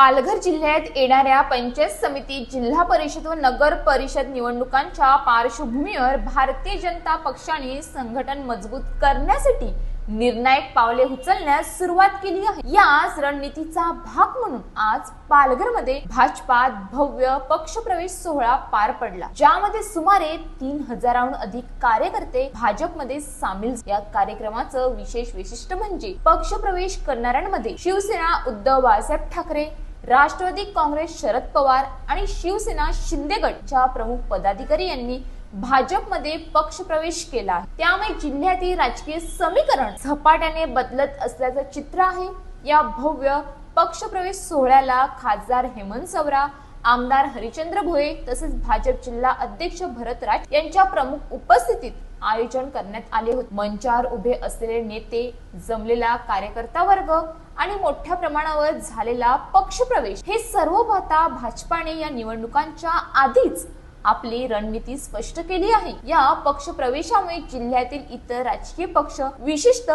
पालघर जिल्ह्यात येणाऱ्या पंचायत समिती जिल्हा परिषद व नगर परिषद निवडणुकांच्या पार्श्वभूमीवर भारतीय जनता पक्षाने संघटन मजबूत करण्यासाठी निर्णायक पावले उचलण्यास सुरुवात केली आहे. याच रणनीतीचा भाग म्हणून आज पालघरमध्ये भाजपात भव्य पक्षप्रवेश सोहळा पार पडला ज्यामध्ये सुमारे तीन हजाराहून अधिक कार्यकर्ते भाजपमध्ये सामील या कार्यक्रमाचं विशेष वैशिष्ट्य म्हणजे पक्षप्रवेश करणाऱ्यांमध्ये शिवसेना उद्धव बाळासाहेब ठाकरे राष्ट्रवादी काँग्रेस शरद पवार आणि शिवसेना शिंदे गटच्या प्रमुख पदाधिकारी यांनी भाजपमध्ये पक्षप्रवेश केला. आहे त्यामुळे जिल्ह्यातील राजकीय समीकरण झपाट्याने बदलत असल्याचं चित्र आहे. या भव्य पक्षप्रवेश सोहळ्याला खासदार हेमंत सवरा आमदार हरिचंद्र भोये तसेच भाजप जिल्हा अध्यक्ष भरत राज यांच्या प्रमुख उपस्थितीत आयोजन करण्यात आले होते. मंचावर उभे असलेले नेते जमलेला कार्यकर्ता वर्ग आणि मोठ्या प्रमाणावर झालेला पक्षप्रवेश. हे सर्व पाहता भाजपाने या निवडणुकांच्या आधीच आपली रणनीती स्पष्ट केली आहे. या पक्ष प्रवेशामुळे जिल्ह्यातील इतर राजकीय पक्ष विशिष्ट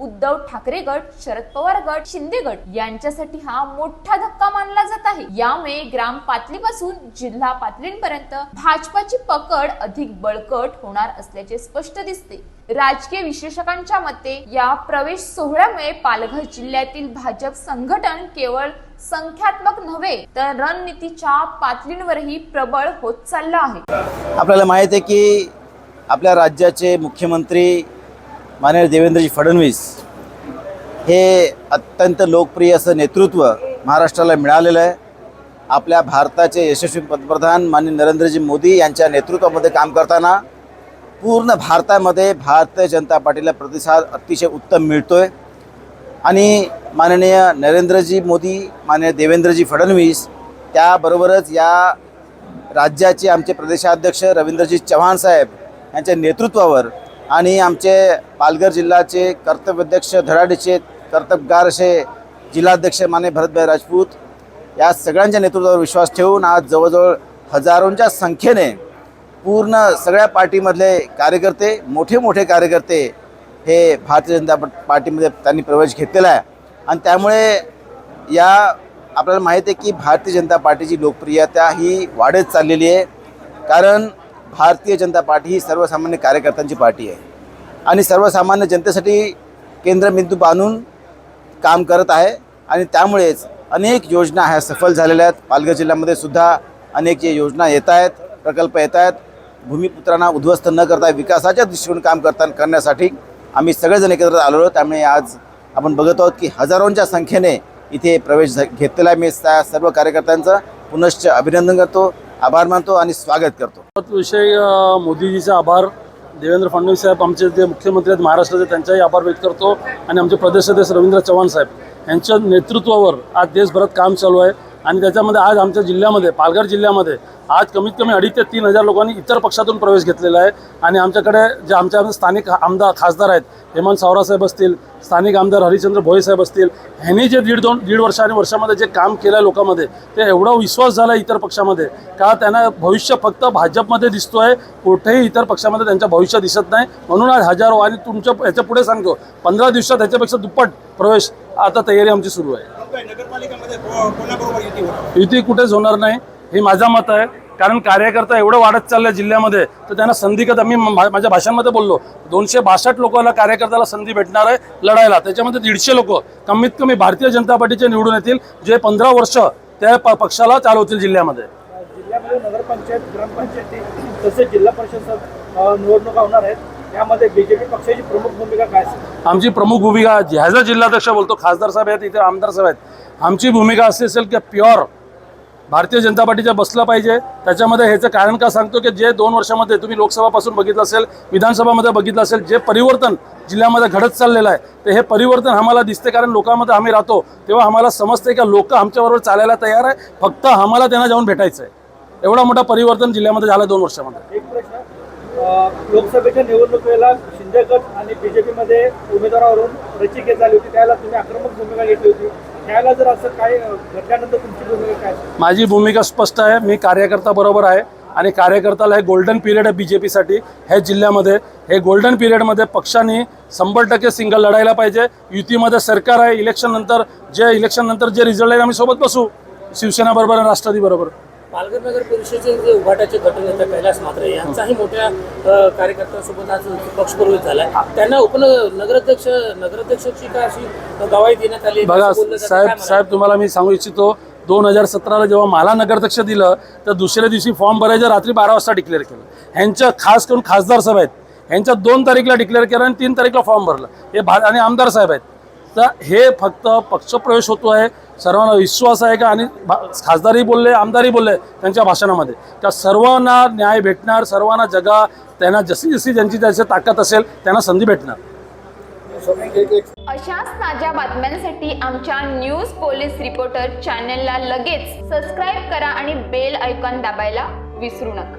उद्धव ठाकरे गट शरद पवार गट शिंदे गट यांच्यासाठी हा मोठा धक्का मानला जात आहे. यामुळे ग्राम पातळीपासून जिल्हा पातळीपर्यंत भाजपाची पकड अधिक बळकट होणार असल्याचे स्पष्ट दिसते. राजकीय विश्लेषकांच्या मते या प्रवेश सोहळ्यामुळे पालघर जिल्ह्यातील भाजप संघटन केवळ संख्यात्मक नव्हे तर रणनीतीच्या पातळींवरही प्रबळ होत चाललं आहे. आपल्याला माहीत आहे की आपल्या राज्याचे मुख्यमंत्री माननीय देवेंद्रजी फडणवीस हे अत्यंत लोकप्रिय असं नेतृत्व महाराष्ट्राला मिळालेलं आहे. आपल्या भारताचे यशस्वी पंतप्रधान माननीय नरेंद्रजी मोदी यांच्या नेतृत्वामध्ये काम करताना पूर्ण भारतामध्ये भारतीय जनता पार्टीला प्रतिसाद अतिशय उत्तम मिळतो आहे आणि माननीय नरेंद्रजी मोदी माननीय देवेंद्रजी फडणवीस त्याबरोबरच या राज्याचे आमचे प्रदेशाध्यक्ष रवींद्रजी चव्हाण साहेब यांच्या नेतृत्वावर आणि आमचे पालघर जिल्ह्याचे कर्तव्याध्यक्ष धडाडीचे कर्तबगार असे जिल्हाध्यक्ष माने भरतभाई राजपूत या सगळ्यांच्या नेतृत्वावर विश्वास ठेवून आज जवळजवळ हजारोंच्या संख्येने पूर्ण सगळ्या पार्टीमधले कार्यकर्ते मोठे मोठे कार्यकर्ते हे भारतीय जनता पार्टीमध्ये त्यांनी प्रवेश घेतलेला आहे. आणि त्यामुळे या आपल्याला माहीत आहे की भारतीय जनता पार्टीची लोकप्रियता ही वाढत चाललेली आहे. कारण भारतीय जनता पार्टी ही सर्वसामान्य कार्यकर्त्यांची पार्टी आहे. आणि सर्वसामान्य जनतेसाठी केंद्रबिंदू बांधून काम करत आहे. आणि त्यामुळेच अनेक योजना ह्या सफल झालेल्या आहेत. पालघर जिल्ह्यामध्ये सुद्धा अनेक जे योजना येत आहेत प्रकल्प येत आहेत. भूमिपुत्रांना उद्ध्वस्त न करता विकासाच्या दृष्टीने काम करता करण्यासाठी आम्ही सगळेजण एकत्र आलेलो आहोत. त्यामुळे आज आपण बघत आहोत की हजारोंच्या संख्येने इथे प्रवेश घेतलेला आहे. मी त्या सर्व कार्यकर्त्यांचं पुनश्च अभिनंदन करतो आभार मानतो आणि स्वागत करतो. विषय मोदीजीचा आभार. देवेंद्र फडणवीस साहेब आमचे जे मुख्यमंत्री आहेत महाराष्ट्राचे त्यांचाही आभार व्यक्त करतो. आणि आमचे प्रदेश अध्यक्ष रवींद्र चव्हाण साहेब यांच्या नेतृत्वावर आज देशभरात काम चालू आहे. आणि त्याच्यामध्ये आज आमच्या जिल्ह्यामध्ये पालघर जिल्ह्यामध्ये आज कमीत कमी अडीच ते तीन हजार लोकांनी इतर पक्षातून प्रवेश घेतलेला आहे. आणि आमच्याकडे जे आमच्या स्थानिक आमदार खासदार आहेत हेमंत सावरासाहेब असतील स्थानिक आमदार हरिचंद्र भोईसाहेब साहेब असतील ह्यांनी जे दीड दोन दीड वर्ष आणि वर्षामध्ये जे काम केलं आहे लोकांमध्ये ते एवढा विश्वास झाला इतर पक्षामध्ये का त्यांना भविष्य फक्त भाजपमध्ये दिसतो आहे कुठेही इतर पक्षामध्ये त्यांचं भविष्य दिसत नाही. म्हणून आज हजारो आणि तुमच्या ह्याच्या पुढे सांगतो पंधरा दिवसात ह्याच्यापेक्षा दुप्पट प्रवेश आता तयारी आमची सुरू आहे. युती कुठेच होणार नाही हे माझा मत आहे. कारण कार्यकर्ता एवढं वाढत चाललंय जिल्ह्यामध्ये तर त्यांना संधी कधी मी माझ्या भाषणामध्ये बोललो दोनशे बासष्ट लोकांना कार्यकर्त्याला संधी भेटणार आहे लढायला. त्याच्यामध्ये दीडशे लोक कमीत कमी भारतीय जनता पार्टीचे निवडून येतील जे पंधरा वर्ष त्या प- पक्षाला चालवतील जिल्ह्यामध्ये. जिल्ह्यामध्ये नगरपंचायत ग्रामपंचायती तसेच जिल्हा परिषद निवडणुका होणार आहेत. त्यामध्ये बीजेपी पक्षाची प्रमुख भूमिका काय असेल? आमची प्रमुख भूमिका ह्याच जिल्हाध्यक्ष बोलतो खासदार साहेब आहेत इथे आमदार साहेब आहेत. आमची भूमिका अशी असेल की प्युअर भारतीय जनता पार्टीच्या बसलं पाहिजे. त्याच्यामध्ये ह्याचं कारण का सांगतो की जे दोन वर्षामध्ये तुम्ही लोकसभापासून बघितलं असेल विधानसभामध्ये बघितलं असेल जे परिवर्तन जिल्ह्यामध्ये घडत चाललेलं आहे तर हे परिवर्तन आम्हाला दिसते कारण लोकांमध्ये आम्ही राहतो. तेव्हा आम्हाला समजते का लोक आमच्याबरोबर चालायला तयार आहे? फक्त आम्हाला त्यांना जाऊन भेटायचं आहे एवढा मोठा परिवर्तन जिल्ह्यामध्ये झालं दोन वर्षामध्ये. एक प्रश्न लोकसभेच्या निवडणुकीला शिंदे गट आणि बीजेपीमध्ये उमेदवारावरून रचिकेत झाली होती. त्याला तुम्ही आक्रमक भूमिका घेतली होती. त्याला जर असं काय घडल्यानंतर तुमची भूमिका काय माझी भूमिका स्पष्ट आहे. मी कार्यकर्ता बरोबर आहे आणि कार्यकर्त्याला हे गोल्डन पिरियड आहे बी जे पीसाठी हे जिल्ह्यामध्ये हे गोल्डन पिरियडमध्ये पक्षांनी शंभर टक्के सिंगल लढायला पाहिजे. युतीमध्ये सरकार आहे. इलेक्शन नंतर जे इलेक्शन नंतर जे रिझल्ट आहे आम्ही सोबत बसू. शिवसेना बरोबर आणि राष्ट्रवादी बरोबर. पालघर नगर परिषदेचे जे उभाटाचे गटनेते कैलास मात्रे यांचाही मोठ्या कार्यकर्त्यांसोबत आज पक्षप्रवेश झालाय. त्यांना उप नगराध्यक्ष नगराध्यक्षाची काय अशी गवाही देण्यात आली बघा साहेब? साहेब तुम्हाला मी सांगू इच्छितो दोन हजार सतराला जेव्हा मला नगराध्यक्ष दिलं तर दुसऱ्या दिवशी फॉर्म भरायचं रात्री बारा वाजता डिक्लेअर केलं. ह्यांच्या खास करून खासदार साहेब आहेत ह्यांच्या दोन तारीखला डिक्लेअर केलं आणि तीन तारीखला फॉर्म भरलं. हे भा आणि आमदार साहेब आहेत. तर हे फक्त पक्षप्रवेश होतो आहे सर्वांना विश्वास आहे का? आणि खासदारही बोलले आमदारही बोलले त्यांच्या भाषणामध्ये. त्या सर्वांना न्याय भेटणार सर्वांना जगा त्यांना जशी जशी ज्यांची ज्याची ताकद असेल त्यांना संधी भेटणार. अशाच ताज्या बातम्यांसाठी आमच्या न्यूज पोलीस रिपोर्टर चॅनेलला लगेच सबस्क्राईब करा आणि बेल ऐकॉन दाबायला विसरू नका.